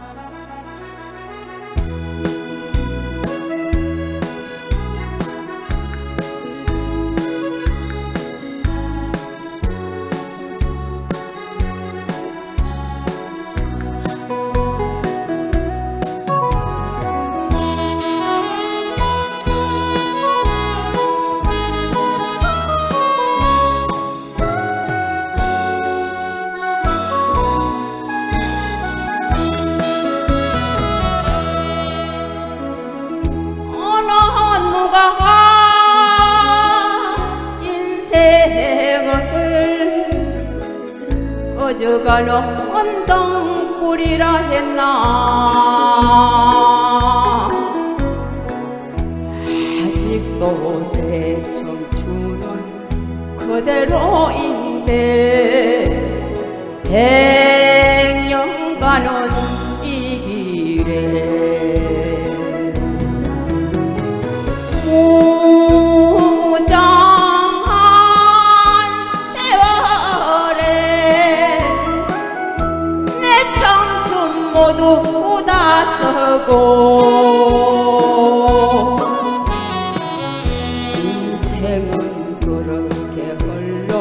어 누가 인생을 어져가는 언덩굴이라 했나? 아직도 내 청춘은 그대로인데 고 인생은 그렇게 흘러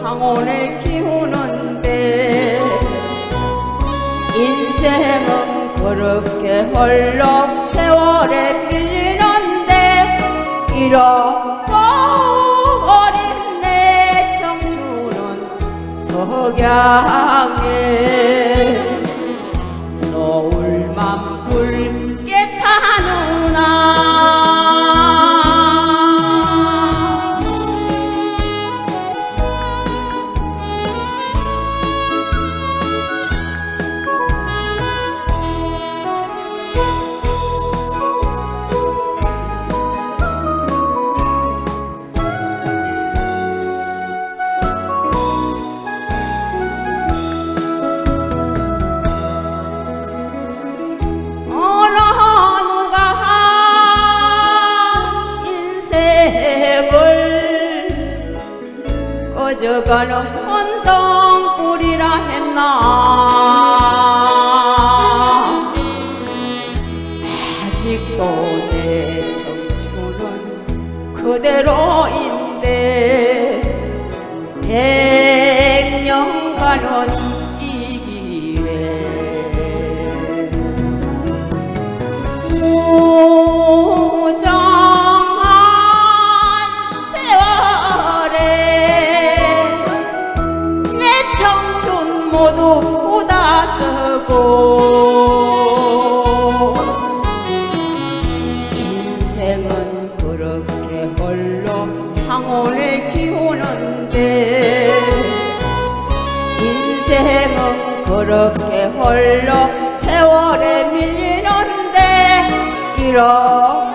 황혼에 기우는데 인생은 그렇게 흘러 세월에 밀리는데 잃어버린 내 청춘은 석양에 인생을 꺼져가는 언덩굴이라 했나? 아직도 내 청춘은 그대로인데 백년간은 청춘 모두 묻어서고. 인생은 그렇게 홀로 황혼에 기우는데 인생은 그렇게 홀로 세월에 밀리는데 잃어